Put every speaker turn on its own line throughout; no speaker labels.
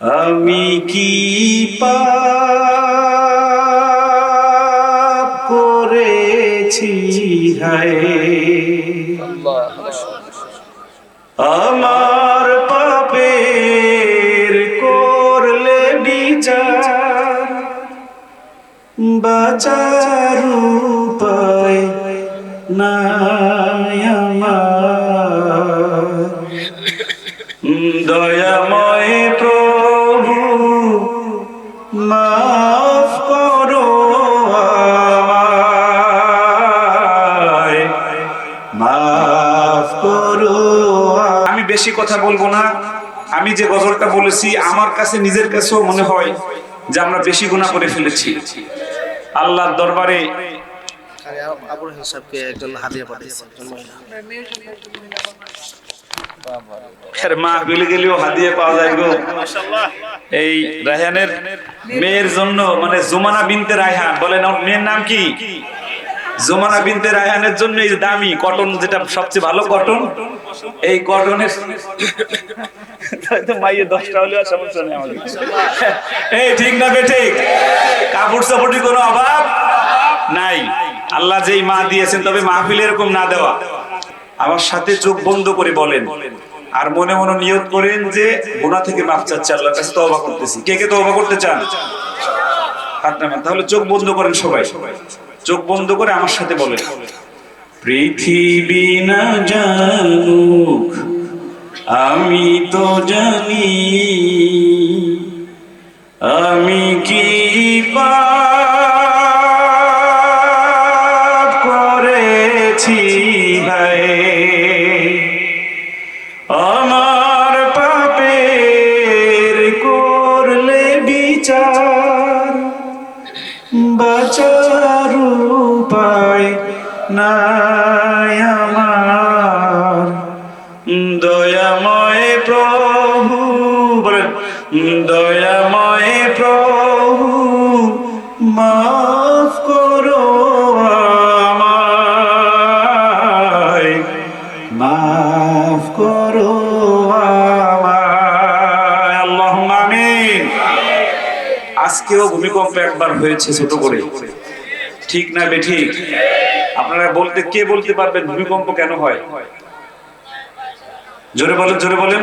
আমি কি পাপ করেছি হায়? আমার পাপের করলে বিচার বাচার উপায় নাই আমার। দয়াময় বেশি কথা বলব না। আমি যে গজলটা বলেছি আমার কাছে নিজের কাছেও মনে হয় যে আমরা বেশি গুণা করে ফেলেছি। আল্লাহর দরবারে মা গেলে গেলেও হাদিয়ে পাওয়া যায় গো। এই রায়হানের মেয়ের জন্য মানে জুমানা বিনতে রায়হান বলেন মেয়ের নাম কি? জুমানা বিনতে রায়হানের জন্য এই দামি কটন যেটা সবচেয়ে ভালো কটন এই কটনের মাইয়ে দশটা হলেও আর সমস্যা নেই আমাদের। এই ঠিক না কাপড় কোনো অভাব নাই। আল্লাহ যেই মা দিয়েছেন তবে মাহফিল এরকম না দেওয়া। আমার সাথে চোখ বন্ধ করে বলেন। আর মনে মনে নিয়ত করেন যে গোনা থেকে মাফ চাচ্ছে আল্লাহর কাছে তওবা করতেছি। কে কে তওবা করতে চান? হাত নামান। তাহলে চোখ বন্ধ করেন সবাই সবাই। চোখ বন্ধ করে আমার সাথে বলেন। পৃথিবী না জানুক, আমি তো জানি, আমি কি পাপ করেছি ভাই? আমার পাপের করলে বিচার, বাচার নাই আমার। দয়াময় প্রভু দয়াময় প্রভু, মাফ করো মাফ করো আমায়। আমিন। আজকেও ভূমিকম্প একবার হয়েছে ছোট করে। ঠিক না বে ঠিক? আপনারা বলতে কে বলতে পারবেন? ভূমিকম্প কেন হয়? জোরে বলেন জোরে বলেন।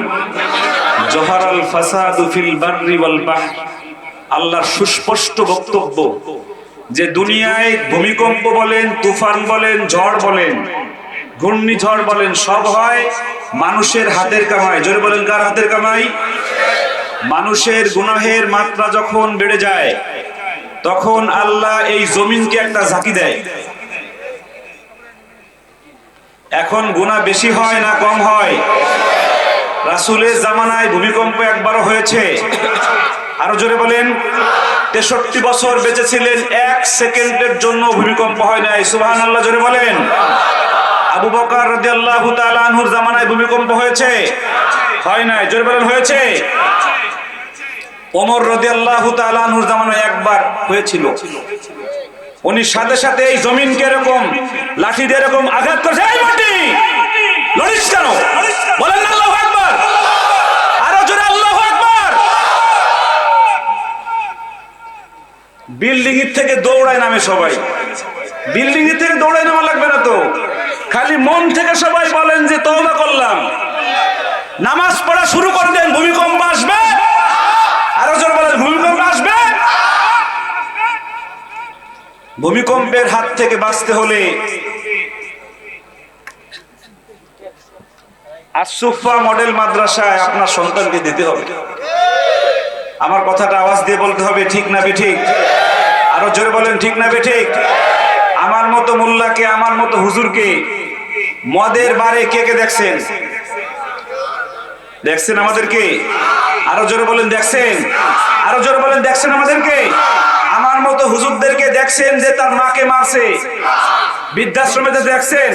জহারাল ফাসাদু ফিল বাররি ওয়াল বাহর। আল্লাহর সুস্পষ্ট বক্তব্য যে দুনিয়ায় ভূমিকম্প বলেন, তুফান বলেন, ঝড় বলেন, ঘূর্ণিঝড় বলেন, সব হয় মানুষের হাতের কামাই জোরে বলেন, কার হাতের কামাই? মানুষের গুনাহের মাত্রা যখন বেড়ে যায়, তখন আল্লাহ এই জমিনকে একটা ঝাঁকি দেয়। এখন গুনাহ বেশি হয় না কম হয়? রাসূলের জামানায় ভূমিকম্প একবারও হয়েছে। আরও জোরে বলেন। তেষট্টি বছর বেঁচে ছিলেন এক সেকেন্ডের জন্য ভূমিকম্প হয় নাই। সুবহান আল্লাহ জোরে বলেন। আবু বকর রাদিয়াল্লাহু তাআলা আনহুর জামানায় ভূমিকম্প হয়েছে? হয় নাই, জোরে বলেন, হয়েছে? ওমর রাদিয়াল্লাহু তাআলা আনহুর জামানায় একবার হয়েছিল। উনি সাথে সাথে এই জমিনকে এরকম লাঠি দিয়ে এরকম আঘাত করছে। লড়িস কেন? বলেন না আল্লাহু আকবার। আরও জোরে আল্লাহু আকবার। বিল্ডিং এর থেকে দৌড়ায় নামে সবাই। বিল্ডিং এর থেকে দৌড়ায় নামা লাগবে না তো। খালি মন থেকে সবাই বলেন যে তওবা করলাম। নামাজ পড়া শুরু করে দেন, ভূমিকম্প আসবে। আরও জোরে বলেন, ভূমিকম্প আসবে। ভূমিকম্পের হাত থেকে বাঁচতে হলে আসুফা মডেল মাদ্রাসায় আপনার সন্তানকে দিতে হবে। আমার কথাটা আওয়াজ দিয়ে বলতে হবে, ঠিক না ঠিক আরও জোরে বলেন, ঠিক না ঠিক আমার মতো মোল্লাকে, আমার মতো হুজুরকে মদের বারে কে কে দেখছেন? দেখছেন আমাদেরকে? আরও জোরে বলেন, দেখছেন? আরও জোরে বলেন, দেখছেন আমাদেরকে? দেখছেন যে তার মাকে মারছে? বৃদ্ধাশ্রমে দেখছেন?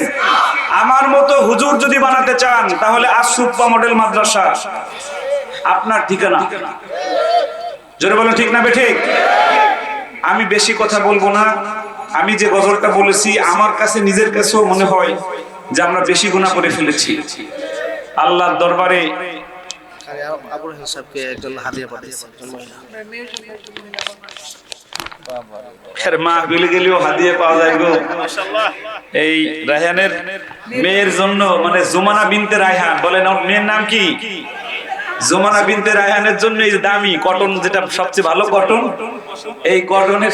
আমার মতো হুজুর যদি বানাতে চান, তাহলে আসুপ্পা মডেল মাদ্রাসা। আপনার ঠিকানা? জোরে বলেন, ঠিক না বে ঠিক? আমি বেশি কথা বলব না। আমি যে গজলটা বলেছি, আমার কাছে নিজের কাছেও মনে হয় যে আমরা বেশি গুণা করে ফেলেছি। আল্লাহর দরবারে
আবুল হাসান সাহেবকে একজন হাদিয়া পাঠিয়েছে একজন মহিলা।
এর গেলেও পাওয়া যায় গো। এই রায়হানের মেয়ের জন্য মানে জুমানা বিনতে রায়হান, বলেন, ওর মেয়ের নাম কি? জুমানা বিনতে রায়হানের জন্য এই দামি কটন, যেটা সবচেয়ে ভালো কটন, এই কটনের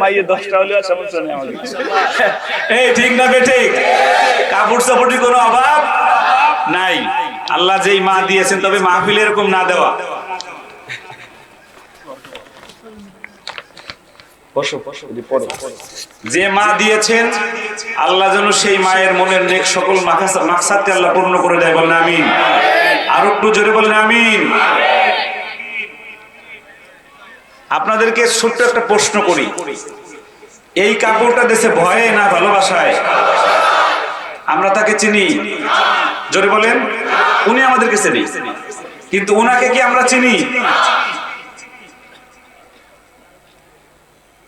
মাইয়ে দশটা হলেও সমস্যা নেই এই, ঠিক না কাপড় চাপড়ের কোনো অভাব নাই। আল্লাহ যেই মা দিয়েছেন, তবে মাহফিল এরকম না দেওয়া বসো বসো যদি পড়ো যে মা দিয়েছেন, আল্লাহ যেন সেই মায়ের মনের নেক সকল মাকসাদকে আল্লাহ পূর্ণ করে দেয়, বলেন আমিন। আর একটু জোরে বলেন আমিন। আপনাদেরকে ছোট্ট একটা প্রশ্ন করি। এই কাপড়টা দেশে ভয়ে না ভালোবাসায়? আমরা তাকে চিনি। জোরে বলেন। উনি আমাদেরকে চিনি। কিন্তু উনাকে কি আমরা চিনি?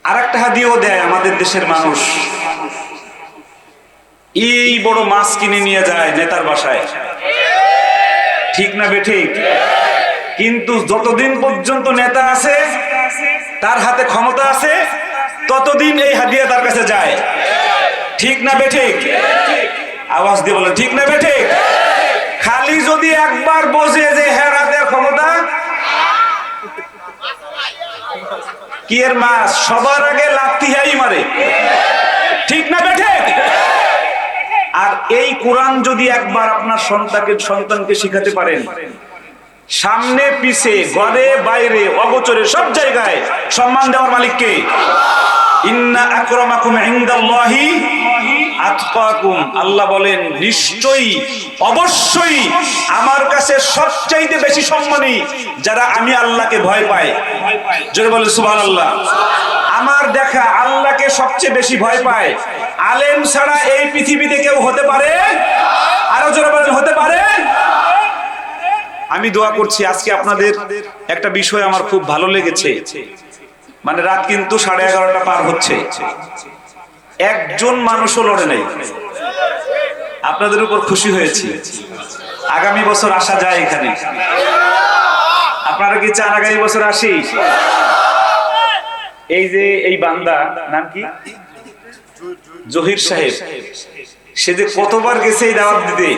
আর একটা হাদিও দেয় আমাদের দেশের মানুষ। এই বড় মাছ কিনে নিয়ে যায় নেতার বাসায়। ঠিক না বে ঠিক? কিন্তু যতদিন পর্যন্ত নেতা আছে, তার হাতে ক্ষমতা আছে, ততদিন এই হাদিয়া তার কাছে যায়। ঠিক না বে ঠিক? আওয়াজ দিয়ে বলেন, ঠিক না বে ঠিক? খালি যদি একবার বোঝে যে হ্যাঁ হাতে ক্ষমতা কি এর সবার আগে লাত্তি হাই মারে। ঠিক না বেঠে? আর এই কোরআন যদি একবার আপনার সন্তানকে সন্তানকে শিখাতে পারেন, সামনে, পিছে, ঘরে, বাইরে, অগোচরে, সব জায়গায় সম্মান দেওয়ার মালিককে। ইন্না আকরামাকুম ইনদাল্লাহি আল্লাহ বলেন, নিশ্চয়ই, অবশ্যই আমার কাছে সবচাইতে বেশি সম্মানী যারা আমি আল্লাহকে ভয় পাই বলেন, সুবহানাল্লাহ। আমার দেখা আল্লাহকে সবচেয়ে বেশি ভয় পায়। আলেম ছাড়া এই পৃথিবীতে কেউ হতে পারে? আরও জোরে বলেন, হতে পারে? আমি দোয়া করছি, আজকে আপনাদের একটা বিষয় আমার খুব ভালো লেগেছে। মানে রাত কিন্তু সাড়ে এগারোটা পার হচ্ছে। একজন মানুষও লড়ে নাই। আপনাদের উপর খুশি হয়েছি। আগামী বছর আসা যায় এখানে। আপনারা কি চান আগামী বছর আসি? এই যে এই বান্দা নাম কি? জহির সাহেব। সে যে কতবার গেছে এই দাওয়াত দিতে।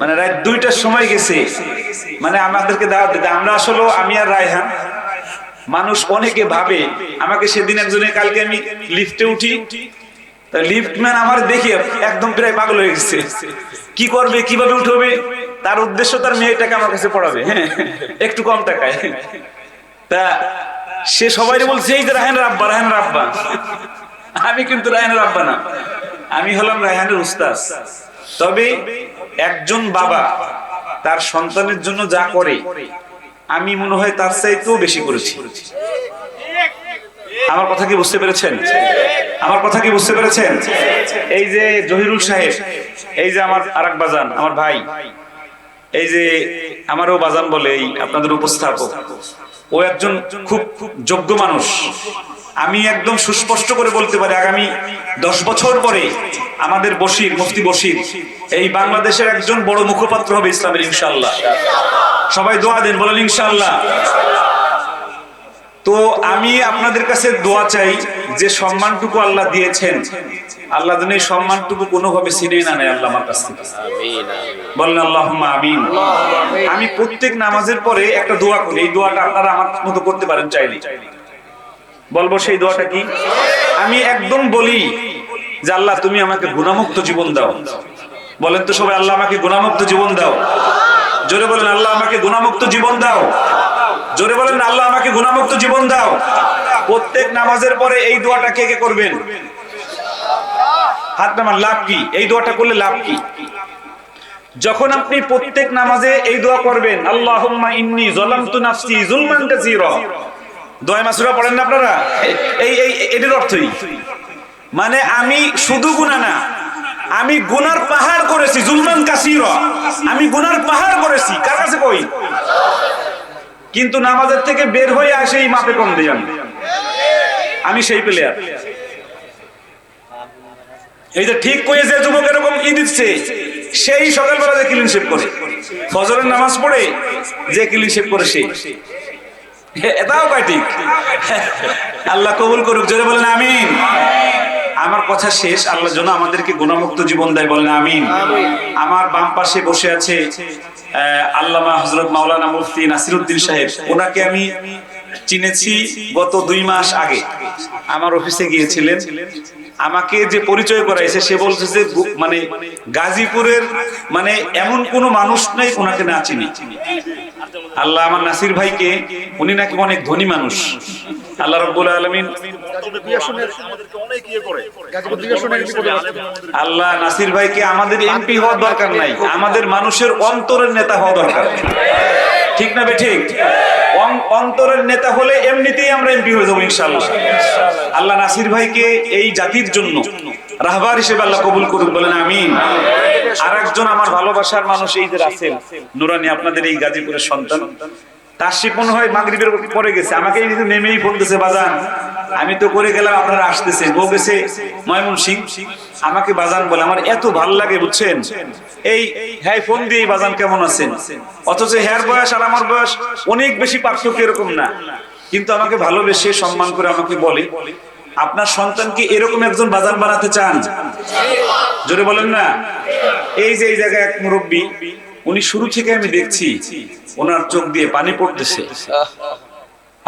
মানে রাত দুইটার সময় গেছে। মানে আমাদেরকে দাওয়াত দিতে। আমরা আসলে আমি আর রায়হান মানুষ অনেকে ভাবে আমাকে সেদিন একজনে কালকে আমি লিফটে উঠি। লিফটম্যান আমার দেখে একদম প্রায় পাগল হয়ে গেছে। কি করবে কীভাবে উঠবে তার উদ্দেশ্য তার মেয়েটাকে আমার কাছে পড়াবে হ্যাঁ একটু কম টাকায়। তা সে সবাই বলছে এই যে রায়হান রাব্বা রায়হান রাব্বা। আমি কিন্তু রায়হানের আব্বা না। আমি হলাম রায়হানের উস্তাদ। তবে একজন বাবা তার সন্তানের জন্য যা করে আমি মনে হয় তার চাইতেও বেশি করেছি। আমার কথা কি বুঝতে পেরেছেন? আমার কথা কি বুঝতে পেরেছেন? এই যে জহিরুল সাহেব, এই যে আমার আরাক বাজান, আমার ভাই, এই যে আমারও বাজান বলে আপনাদের উপস্থাপক, ও একজন খুব খুব যোগ্য মানুষ। আমি একদম সুস্পষ্ট করে বলতে পারি আগামী দশ বছর পরে আমাদের বসির মুফতি বসির এই বাংলাদেশের একজন বড় মুখপাত্র হবে ইসলামের ইনশাল্লাহ সবাই দোয়া দেন বলেন ইনশাল্লাহ তো আমি আপনাদের কাছে দোয়া চাই যে সম্মানটুকু আল্লাহ দিয়েছেন আল্লাহ যেন এই সম্মানটুকু কোনোভাবে ছিনিয়ে না নেয় আল্লাহ আমার কাছ থেকে। বলেন আল্লাহ আমিন। আমি প্রত্যেক নামাজের পরে একটা দোয়া করি এই দোয়াটা আপনারা আমার মতো করতে পারেন চাইলে চাইলে। বলব সেই দোয়াটা কি? আমি একদম বলি যে আল্লাহ, তুমি আমাকে গুণামুক্ত জীবন দাও। বলেন তো সবাই, আল্লাহ আমাকে গুণামুক্ত জীবন দাও। জোরে বলেন, আল্লাহ আমাকে গুণামুক্ত জীবন দাও। জোরে বলেন, আল্লাহ আমাকে গুণামুক্ত জীবন দাও। প্রত্যেক নামাজের পরে এই দোয়াটা কে কে করবেন? হাত নামান, লাভ কি? এই দোয়াটা করলে লাভ কি? যখন আপনি প্রত্যেক নামাজে এই দোয়া করবেন আল্লাহ ইন্নী যালামতু নাফসি যুলমান কাসীরা। দোয়া মাসুরা পড়েন না আপনারা? এই এই এটার অর্থই। মানে আমি শুধু গুনাহ না, আমি গুনার পাহাড় করেছি, জুলমান কাসীরা। আমি গুনার পাহাড় করেছি, কার কাছে কই? কিন্তু নামাজের থেকে বের হয়ে আসে এই মাপে কম দেই আমি। আমি সেই প্লেয়ার এই যে ঠিক কয়ে যে যুবক এরকম ই দিচ্ছে, সেই সকালবেলা যে ক্লিন শেভ করে। ফজরের নামাজ পড়ে যে ক্লিন শেভ করে সেই এটাও কয় ঠিক? আল্লাহ কবুল করুক, জোরে বলেন আমিন। আমার কথা শেষ, আল্লাহ যেন আমাদেরকে গুণমুক্ত জীবন দেয়, বলেন আমিন। আমার বাম পাশে বসে আছে আল্লামা হজরত মাওলানা মুফতি নাসিরুদ্দিন সাহেব। ওনাকে আমি চিনেছি গত দুই মাস আগে। আমার অফিসে গিয়েছিলেন। আমাকে যে পরিচয় করাইছে, সে বলছে যে মানে গাজীপুরের মানে এমন কোনো মানুষ নেই ওনাকে না চিনি। আল্লাহ আমার নাসির ভাইকে, উনি নাকি অনেক ধনী মানুষ। আল্লাহ রব্বুল আলমিন। আল্লাহ নাসির ভাইকে আমাদের এমপি হওয়ার দরকার নাই, আমাদের মানুষের অন্তরের নেতা হওয়া দরকার। ঠিক না ঠিক? অন্তরের নেতা হলে এমনিতেই আমরা এমপি হয়ে যাব ইনশাল্লাহ আল্লাহ নাসির ভাইকে এই জাতির জন্য রাহবার হিসেবে আল্লাহ কবুল করুন, বলেন আমিন। আর একজন আমার ভালোবাসার মানুষ এই যে আছেন নুরানি, আপনাদের এই গাজীপুরের সন্তান। তার মনে হয় মাগরিবের পরে গেছে। আমাকে যে নেমেই ফোন বাজান, আমি তো করে গেলাম, আপনারা আসতেছে ও গেছে ময়মন সিং আমাকে বাজান বলে, আমার এত ভালো লাগে, বুঝছেন? এই হ্যাঁ ফোন দিয়ে বাজান কেমন আছেন? অথচ হ্যার বয়স আর আমার বয়স অনেক বেশি পার্থক্য এরকম না। কিন্তু আমাকে ভালোবেসে সম্মান করে আমাকে বলে আপনার সন্তানকে এরকম একজন বাজার বানাতে চান? জোরে বলেন না। এই যে এই জায়গায় এক মুরব্বী, উনি শুরু থেকে আমি দেখছি, ওনার চোখ দিয়ে পানি পড়তেছে।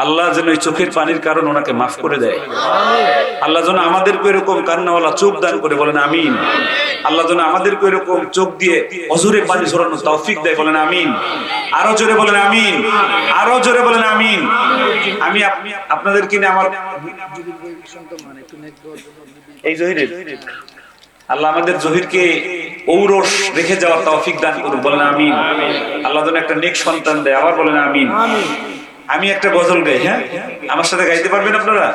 আল্লাহ যেন এই চোখের পানির কারণ ওনাকে মাফ করে দেয়। আল্লাহ যেন আমাদেরকে এরকম কান্নাওয়ালা চোখ দান করে বলেন আমিন। আল্লাহ যেন আমাদেরকে এরকম চোখ দিয়ে অজুরে পানি ঝরানো তৌফিক দেয় বলেন আমিন। আরও জোরে বলেন আমিন। আরও জোরে বলেন আমিন। আমি আপনি আপনাদেরকে নিয়ে আমার এই জহিরের। আল্লাহ আমাদের জহিরকে ঔরস রেখে যাওয়ার তৌফিক দান করুন বলেন আমিন। আল্লাহ যেন একটা নেক সন্তান দেয়। আবার বলেন আমিন। আমি একটা গজল গাই হ্যাঁ? আমার সাথে গাইতে পারবেন আপনারা?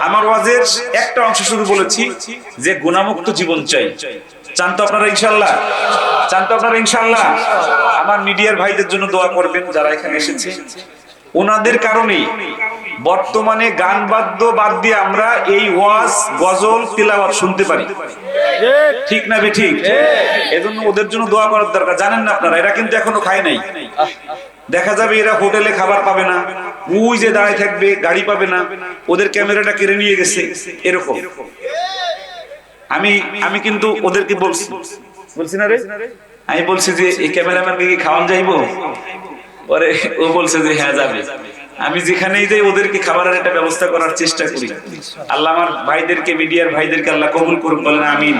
আমার ওয়াজের একটা অংশ শুধু বলেছি যে গুণামুক্ত জীবন চাই। চান তো আপনারা ইনশাল্লাহ? চান তো আপনারা ইনশাল্লাহ? আমার মিডিয়ার ভাইদের জন্য দোয়া করবেন যারা এখানে এসেছে। ওনাদের কারণেই। বর্তমানে গান বাদ্য বাদ দিয়ে আমরা এই ওয়াজ গজল তিলাওয়াত শুনতে পারি। ঠিক না ঠিক? এজন্য ওদের জন্য দোয়া করার দরকার। জানেন না আপনারা এরা কিন্তু এখনও খায় নাই। দেখা যাবে এরা হোটেলে খাবার পাবে না উই যে দাঁড়ায় থাকবে গাড়ি পাবে না ওদের ক্যামেরাটা কেড়ে নিয়ে গেছে এরকম। আমি আমি কিন্তু ওদেরকে বলছি। বলছি না রে? আমি বলছি যে এই ক্যামেরাম্যানকে কি খাওয়ান যাইবো? পরে ও বলছে যে হ্যাঁ যাবে। আমি যেখানেই যাই, ওদেরকে খাবারের একটা ব্যবস্থা করার চেষ্টা করি। আল্লাহ আমার ভাইদেরকে, মিডিয়ার ভাইদেরকে আল্লাহ কবুল করুন বলেন আমিন।